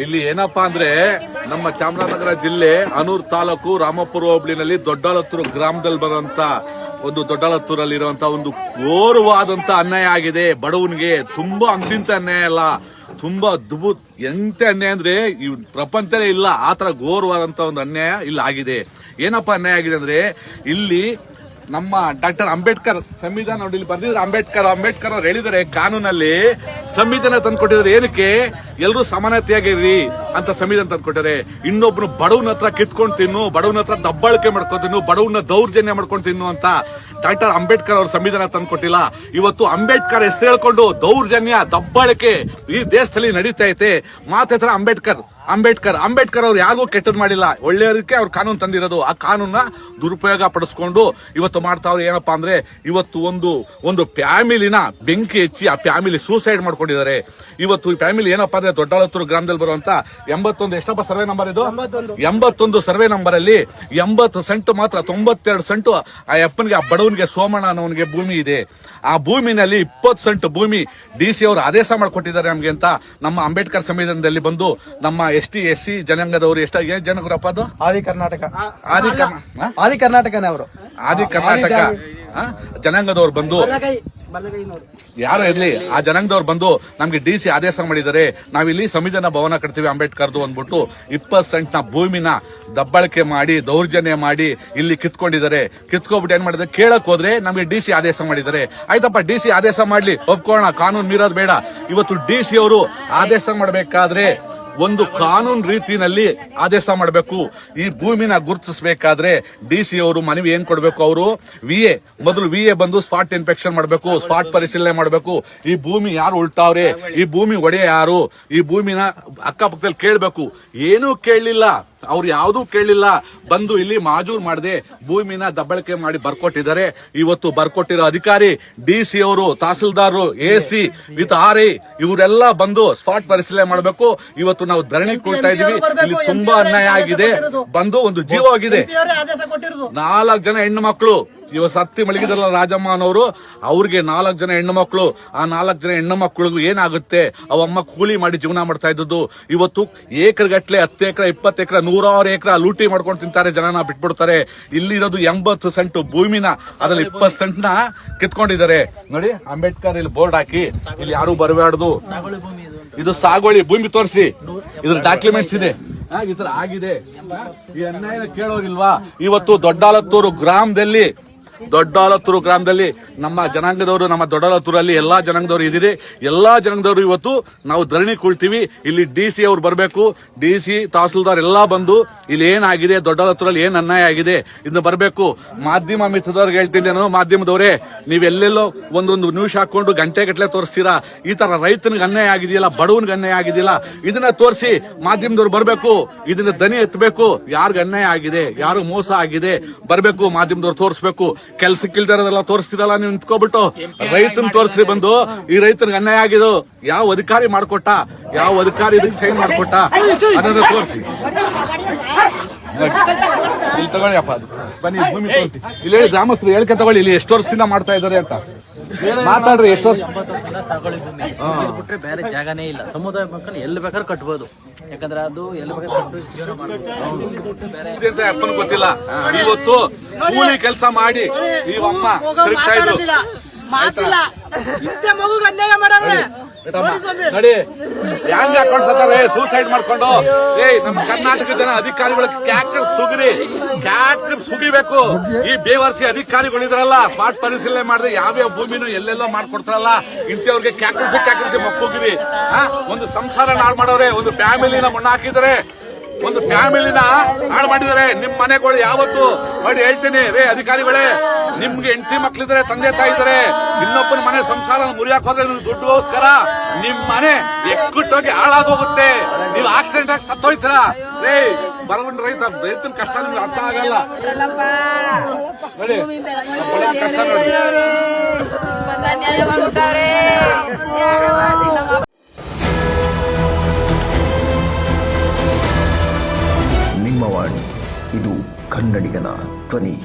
ಇಲ್ಲಿ ಏನಪ್ಪಾ ಅಂದ್ರೆ ನಮ್ಮ ಚಾಮರಾಜನಗರ ಜಿಲ್ಲೆ ಅನೂರ್ ತಾಲೂಕು ರಾಮಪುರ ಹೋಬಳಿನಲ್ಲಿ ದೊಡ್ಡಲತ್ತೂರು ಗ್ರಾಮದಲ್ಲಿ ಬರುವಂತ ಒಂದು ದೊಡ್ಡಲತ್ತೂರಲ್ಲಿ ಇರುವಂತ ಒಂದು ಘೋರವಾದಂತ ಅನ್ಯಾಯ ಆಗಿದೆ. ಬಡವನಿಗೆ ತುಂಬಾ ಅಂತಿಂತ ಅನ್ಯಾಯ ಅಲ್ಲ. ತುಂಬಾ ದುಬು ಎಂತ ಅನ್ಯಾಯ ಅಂದ್ರೆ ಈ ಪ್ರಪಂಚನೇ ಇಲ್ಲ. ಆತರ ಘೋರವಾದಂತ ಒಂದು ಅನ್ಯಾಯ ಇಲ್ಲಿ ಆಗಿದೆ. ಏನಪ್ಪಾ ಅನ್ಯಾಯ ಆಗಿದೆ ಅಂದ್ರೆ ಇಲ್ಲಿ ನಮ್ಮ ಡಾಕ್ಟರ್ ಅಂಬೇಡ್ಕರ್ ಸಂವಿಧಾನ ನೋಡಿ, ಇಲ್ಲಿ ಅಂಬೇಡ್ಕರ್. ಅಂಬೇಡ್ಕರ್ ಅವ್ರು ಹೇಳಿದರೆ ಕಾನೂನಲ್ಲಿ ಸಂವಿಧಾನ ಕೊಟ್ಟಿದ್ರು ಏನಕ್ಕೆ? ಎಲ್ಲರೂ ಸಮಾನತೆಯಾಗಿರ್ರಿ ಅಂತ ಸಂವಿಧಾನ ತಂದ್ಕೊಟ್ಟಾರೆ ಇನ್ನೊಬ್ರು ಬಡವನ ಹತ್ರ ಕಿತ್ಕೊಂಡು ತಿನ್ನು, ಬಡವನ ಹತ್ರ ದಬ್ಬಾಳಿಕೆ ಮಾಡ್ಕೊಂಡು ತಿನ್ನು, ಬಡವನ ದೌರ್ಜನ್ಯ ಮಾಡ್ಕೊಂಡು ತಿನ್ನು ಅಂತ ಡಾಕ್ಟರ್ ಅಂಬೇಡ್ಕರ್ ಅವ್ರ ಸಂವಿಧಾನ ತಂದ್ಕೊಟ್ಟಿಲ್ಲ ಇವತ್ತು ಅಂಬೇಡ್ಕರ್ ಹೆಸರು ಹೇಳ್ಕೊಂಡು ದೌರ್ಜನ್ಯ, ದಬ್ಬಾಳಿಕೆ ಈ ದೇಶದಲ್ಲಿ ನಡೀತಾ ಐತೆ. ಮಾತ್ರ ಅಂಬೇಡ್ಕರ್ ಅಂಬೇಡ್ಕರ್ ಅಂಬೇಡ್ಕರ್ ಅವ್ರು ಯಾರಿಗೂ ಕೆಟ್ಟದ್ ಮಾಡಿಲ್ಲ. ಒಳ್ಳೆಯವರಿಗೆ ಅವ್ರು ಕಾನೂನು ತಂದಿರೋದು. ಆ ಕಾನೂನ ದುರುಪಯೋಗ ಪಡಿಸ್ಕೊಂಡು ಇವತ್ತು ಮಾಡ್ತಾವ್ರು ಏನಪ್ಪಾ ಅಂದ್ರೆ, ಇವತ್ತು ಒಂದು ಒಂದು ಫ್ಯಾಮಿಲಿನ ಬೆಂಕಿ ಹೆಚ್ಚಿ ಆ ಫ್ಯಾಮಿಲಿ ಸೂಸೈಡ್ ಮಾಡ್ಕೊಂಡಿದ್ದಾರೆ. ಇವತ್ತು ಈ ಫ್ಯಾಮಿಲಿ ಏನಪ್ಪಾ ಅಂದ್ರೆ ದೊಡ್ಡಾಳತ್ತೂರು ಗ್ರಾಮದಲ್ಲಿ ಬರುವಂತ ಎಂಬತ್ತೊಂದು ಎಷ್ಟಪ್ಪ ಸರ್ವೆ ನಂಬರ್ ಇದು? ಎಂಬತ್ತೊಂದು. ಸರ್ವೆ ನಂಬರ್ ಅಲ್ಲಿ ಎಂಬತ್ತು ಸೆಂಟ್ ಮಾತ್ರ ತೊಂಬತ್ತೆರಡು ಸೆಂಟು ಆ ಅಪ್ಪನಿಗೆ ಆ ಬಡವನಿಗೆ ಸೋಮಣ್ಣ ಅನ್ನೋನಿಗೆ ಭೂಮಿ ಇದೆ. ಆ ಭೂಮಿನಲ್ಲಿ ಇಪ್ಪತ್ತು ಸೆಂಟ್ ಭೂಮಿ ಡಿ ಸಿ ಅವರು ಆದೇಶ ಮಾಡಿಕೊಟ್ಟಿದ್ದಾರೆ ನಮ್ಗೆ ಅಂತ ನಮ್ಮ ಅಂಬೇಡ್ಕರ್ ಸಂವಿಧಾನದಲ್ಲಿ ಬಂದು ನಮ್ಮ ಎಸ್ ಟಿ ಎಸ್ ಸಿ ಜನಾಂಗದವರು ಎಷ್ಟ ಏನ್ ಜನಗ್ರಪ್ಪ ಅದು? ಆದಿ ಕರ್ನಾಟಕ. ಆದಿ ಆದಿ ಕರ್ನಾಟಕನೇ ಅವರು. ಆದಿ ಕರ್ನಾಟಕ. ಜನಾಂಗದವ್ರು ಬಂದು ಯಾರೋ ಇರ್ಲಿ, ಆ ಜನಾಂಗದವ್ರು ಬಂದು ನಮ್ಗೆ ಡಿ ಸಿ ಆದೇಶ ಮಾಡಿದ್ದಾರೆ ನಾವಿಲ್ಲಿ ಸಂವಿಧಾನ ಭವನ ಕಟ್ತೀವಿ ಅಂಬೇಡ್ಕರ್ದು ಅಂದ್ಬಿಟ್ಟು ಇಪ್ಪತ್ತು ಸೆಂಟ್ನ ಭೂಮಿನ ದಬ್ಬಳಕೆ ಮಾಡಿ, ದೌರ್ಜನ್ಯ ಮಾಡಿ ಇಲ್ಲಿ ಕಿತ್ಕೊಂಡಿದ್ದಾರೆ. ಕಿತ್ಕೊಬಿಟ್ಟು ಏನ್ ಮಾಡಿದ್ರೆ ಕೇಳಕ್ ಹೋದ್ರೆ ನಮ್ಗೆ ಡಿ ಸಿ ಆದೇಶ ಮಾಡಿದ್ದಾರೆ. ಆಯ್ತಪ್ಪ, ಡಿ ಸಿ ಆದೇಶ ಮಾಡ್ಲಿ. ಒಪ್ಕೋಣ ಕಾನೂನು ಮೀರೋದು ಬೇಡ. ಇವತ್ತು ಡಿ ಸಿ ಅವರು ಆದೇಶ ಮಾಡಬೇಕಾದ್ರೆ ಒಂದು ಕಾನೂನು ರೀತಿಯಲ್ಲಿ ಆದೇಶ ಮಾಡಬೇಕು. ಈ ಭೂಮಿನ ಗುರುತಿಸಬೇಕಾದ್ರೆ ಡಿ ಸಿ ಅವರು ಮನವಿ ಏನ್ ಕೊಡಬೇಕು ಅವರು? ವಿ ಎ ಮೊದಲು ವಿ ಎ ಬಂದು ಸ್ಪಾಟ್ ಇನ್ಫೆಕ್ಷನ್ ಮಾಡಬೇಕು ಸ್ಪಾಟ್ ಪರಿಶೀಲನೆ ಮಾಡಬೇಕು. ಈ ಭೂಮಿ ಯಾರು ಉಳ್ತಾವ್ರೆ ಈ ಭೂಮಿ ಒಡೆಯ ಯಾರು? ಈ ಭೂಮಿನ ಅಕ್ಕಪಕ್ಕದಲ್ಲಿ ಕೇಳಬೇಕು. ಏನೂ ಕೇಳಲಿಲ್ಲ. ಅವ್ರು ಯಾವುದೂ ಕೇಳಿಲ್ಲ. ಬಂದು ಇಲ್ಲಿ ಮಾಜೂರ್ ಮಾಡದೆ ಭೂಮಿನ ದಬ್ಬಳಕೆ ಮಾಡಿ ಬರ್ಕೊಟ್ಟಿದ್ದಾರೆ. ಇವತ್ತು ಬರ್ಕೊಟ್ಟಿರೋ ಅಧಿಕಾರಿ ಡಿ ಸಿ ಅವರು tahsildar A C with R I ಇವರೆಲ್ಲ ಬಂದು ಸ್ಪಾಟ್ ಪರಿಶೀಲನೆ ಮಾಡಬೇಕು. ಇವತ್ತು ನಾವು ಧರಣಿ ಕೊಡ್ತಾ ಇದೀವಿ ಇಲ್ಲಿ ತುಂಬಾ ಅನ್ಯಾಯ ಆಗಿದೆ. ಬಂದು ಒಂದು ಜೀವ ಆಗಿದೆ. ನಾಲ್ಕು ಜನ ಹೆಣ್ಣು ಮಕ್ಕಳು ಇವ ಸತ್ತಿ ಮಲಗಿದ್ರಲ್ಲ ರಾಜಮ್ಮ ಅನ್ನೋರು ಅವ್ರಿಗೆ ನಾಲ್ಕು ಜನ ಹೆಣ್ಣು ಮಕ್ಕಳು ಆ ನಾಲ್ಕು ಜನ ಹೆಣ್ಣು ಮಕ್ಕಳಿಗೂ ಏನಾಗುತ್ತೆ ಅವಮ್ಮ ಕೂಲಿ ಮಾಡಿ ಜೀವನ ಮಾಡ್ತಾ ಇದ್ದದ್ದು. ಇವತ್ತು ಏಕರ್ ಗಟ್ಲೆ ಹತ್ತು ಎಕರೆ, ಇಪ್ಪತ್ತು ಎಕರೆ, ನೂರಾರು ಎಕರೆ ಲೂಟಿ ಮಾಡ್ಕೊಂಡು ತಿಂತಾರೆ, ಜನನ ಬಿಟ್ಬಿಡ್ತಾರೆ. ಇಲ್ಲಿರೋದು ಎಂಬತ್ತು ಸೆಂಟ್ ಭೂಮಿನ, ಅದ್ರಲ್ಲಿ ಇಪ್ಪತ್ತು ಸೆಂಟ್ನ ಕಿತ್ಕೊಂಡಿದ್ದಾರೆ. ನೋಡಿ, ಅಂಬೇಡ್ಕರ್ ಇಲ್ಲಿ ಬೋರ್ಡ್ ಹಾಕಿ, ಇಲ್ಲಿ ಯಾರು ಬರಬಾರ್ದು. ಇದು ಸಾಗುವಳಿ, ಭೂಮಿ ತೋರಿಸಿ. ಇದ್ರ ಡಾಕ್ಯುಮೆಂಟ್ಸ್ ಇದೆ. ಈ ಆಗಿದೆ. ಈ ಅನ್ಯಾಯ ಕೇಳೋರಿಲ್ವಾ? ಇವತ್ತು ದೊಡ್ಡಾಲತ್ತೂರು ಗ್ರಾಮದಲ್ಲಿ ದೊಡ್ಡಾಲತ್ತೂರು ಗ್ರಾಮದಲ್ಲಿ ನಮ್ಮ ಜನಾಂಗದವರು, ನಮ್ಮ ದೊಡ್ಡಾಲತ್ತೂರಲ್ಲಿ ಎಲ್ಲಾ ಜನಾಂಗದವರು ಇದ್ದೀರಿ. ಎಲ್ಲಾ ಜನಾಂಗದವರು ಇವತ್ತು ನಾವು ಧರಣಿ ಕೊಳ್ತೀವಿ. ಇಲ್ಲಿ ಡಿ ಸಿ ಅವ್ರು ಬರಬೇಕು. ಡಿ ಸಿ ತಹಸೀಲ್ದಾರ್ ಎಲ್ಲಾ ಬಂದು ಇಲ್ಲಿ ಏನಾಗಿದೆ, ದೊಡ್ಡಾಲತ್ತೂರಲ್ಲಿ ಏನ್ ಅನ್ಯಾಯ ಆಗಿದೆ ಇನ್ನು ಬರಬೇಕು. ಮಾಧ್ಯಮ ಮಿತ್ರದವ್ರಿಗೆ ಹೇಳ್ತೀನಿ ನಾನು, ಮಾಧ್ಯಮದವರೇ ನೀವೆಲ್ಲೆಲ್ಲೋ ಒಂದೊಂದು ನ್ಯೂಸ್ ಹಾಕೊಂಡು ಗಂಟೆ ಗಟ್ಟಲೆ ತೋರಿಸ್ತೀರಾ? ಈ ತರ ರೈತನಿಗೆ ಅನ್ಯಾಯ ಆಗಿದೆಯಲ್ಲ, ಬಡವನಿಗೆ ಅನ್ಯಾಯ ಆಗಿದೆಯಲ್ಲ, ಇದನ್ನ ತೋರಿಸಿ ಮಾಧ್ಯಮದವ್ರು ಬರಬೇಕು. ಇದನ್ನ ದನಿ ಎತ್ತಬೇಕು. ಯಾರಿಗ ಅನ್ಯಾಯ ಆಗಿದೆ ಯಾರು ಮೋಸ ಆಗಿದೆ, ಬರಬೇಕು, ಮಾಧ್ಯಮದವ್ರು ತೋರಿಸ್ಬೇಕು. ಕೆಲ್ಸಕ್ಕಿಲ್ದಿರೋದೆಲ್ಲ ತೋರಿಸ್ತಿರಲ್ಲ ನೀವು ನಿಂತ್ಕೊಬಿಟ್ಟು ರೈತನ ತೋರಿಸ್ರಿ ಬಂದು ಈ ರೈತನಿಗೆ ಅನ್ಯಾಯ ಆಗಿದ್ದು ಯಾವ ಅಧಿಕಾರಿ ಮಾಡ್ಕೊಟ್ಟ ಯಾವ ಅಧಿಕಾರಿ ಇದಕ್ಕೆ ಸೈನ್ ಮಾಡ್ಕೊಟ್ಟ ಅದನ್ನ ತೋರಿಸಿ. ಇಲ್ಲಿ ತಗೊಳ್ಳಿ ಅಪ್ಪ ಅದು. ಬನ್ನಿ ಭೂಮಿ ತೋರಿಸಿ. ಇಲ್ಲಿ ಹೇಳಿ ಗ್ರಾಮಸ್ಥರು ಹೇಳಿಕೆ ತಗೊಳ್ಳಿ ಇಲ್ಲಿ ಎಷ್ಟು ವರ್ಷದಿಂದ ಮಾಡ್ತಾ ಇದ್ದಾರೆ ಅಂತ. ಮಾತಾಡ್ರಿ ಎಷ್ಟು ವರ್ಷ ಒಂಬತ್ತು ವರ್ಷದಿಂದ ಸಾಗುವಳಿ ಭೂಮಿ ಇದು ಬಿಟ್ರೆ ಬೇರೆ ಜಾಗನೇ ಇಲ್ಲ. ಸಮುದಾಯ ಮಕ್ಕಳು ಎಲ್ಲಿ ಬೇಕಾದ್ರೂ ಕಟ್ಬೋದು. ಯಾಕಂದ್ರೆ ಅದು ಎಲ್ಲಿ ಬೇಕಾದ್ರೂ ಕಟ್ಟು ಜೀವನ ಮಾಡ್ಬೋದು. ಇದು ಬೇರೆ ಇದೆ ಅಂತ ಗೊತ್ತಿಲ್ಲ. ಇವತ್ತು ಕೂಲಿ ಕೆಲಸ ಮಾಡಿ ಈ ಅಮ್ಮ ತಿರುಗ್ತಾ ಇದ್ರು. ಮಾತಿಲ್ಲ. ಮಗುಗೆ ಅನ್ಯಾಯ ಮಾಡವ್ರೆ. ನೋಡಿ ಹ್ಯಾಂಗ್ ಹಾಕೊಂಡ್ ಸತ್ತಾರೆ ಸೂಸೈಡ್ ಮಾಡ್ಕೊಂಡು. ಏಯ್ ನಮ್ಮ ಕರ್ನಾಟಕ ಜನ ಅಧಿಕಾರಿಗಳ ಕ್ಯಾಕರ್ ಸುಗ್ರಿ. ಕ್ಯಾಕರ್ ಸುಗಿಬೇಕು. ಈ ಬೇವರ್ಸಿ ಅಧಿಕಾರಿಗಳಿದ್ರಲ್ಲ ಸ್ಮಾರ್ಟ್ ಪರಿಶೀಲನೆ ಮಾಡಿದ್ರೆ ಯಾವ್ಯಾವ ಭೂಮಿನೂ ಎಲ್ಲೆಲ್ಲೋ ಮಾಡ್ಕೊಡ್ತಾರಲ್ಲ? ಇಂಥವ್ರಿಗೆ ಕ್ಯಾಕರ್ಸಿ ಕ್ಯಾಕರ್ಸಿ ಮಕ್ಕೋಗಿರಿ. ಒಂದು ಸಂಸಾರ ಹಾಳು ಮಾಡೋರೆ ಒಂದು ಫ್ಯಾಮಿಲಿನ ಮಣ್ಣು ಹಾಕಿದರೆ ಒಂದು ಫ್ಯಾಮಿಲಿನ ಹಾಳು ಮಾಡಿದರೆ ನಿಮ್ ಮನೆಗಳು ಯಾವತ್ತು? ಮಾಡಿ ಹೇಳ್ತೀನಿ. ರೇ ಅಧಿಕಾರಿಗಳೇ ನಿಮ್ಗೆ ಹೆಂಡತಿ ಮಕ್ಳಿದ್ರೆ, ತಂದೆ ತಾಯಿ ಇದಾರೆ ಇನ್ನೊಬ್ಬನ ಮನೆ ಸಂಸಾರ ಮುರಿಯಾಕ್ ಹೋದ್ರೆ ದುಡ್ಡುಗೋಸ್ಕರ ನಿಮ್ ಮನೆ ಎಕ್ಕುಟ್ಟೋಗಿ ಹಾಳಾಗೋಗುತ್ತೆ ನೀವು ಆಕ್ಸಿಡೆಂಟ್ ಆಗಿ ಸತ್ತೋಯ್ತೀರ? ರೇ ಬರವಣ್ಣ ರೈತ, ರೈತನ ಕಷ್ಟ ನಿಮ್ಗೆ ಅರ್ಥ ಆಗಲ್ಲ. ಕಷ್ಟ ನಿಮ್ಮ ವಾಣಿ, ಇದು ಕನ್ನಡಿಗನ ಧ್ವನಿ.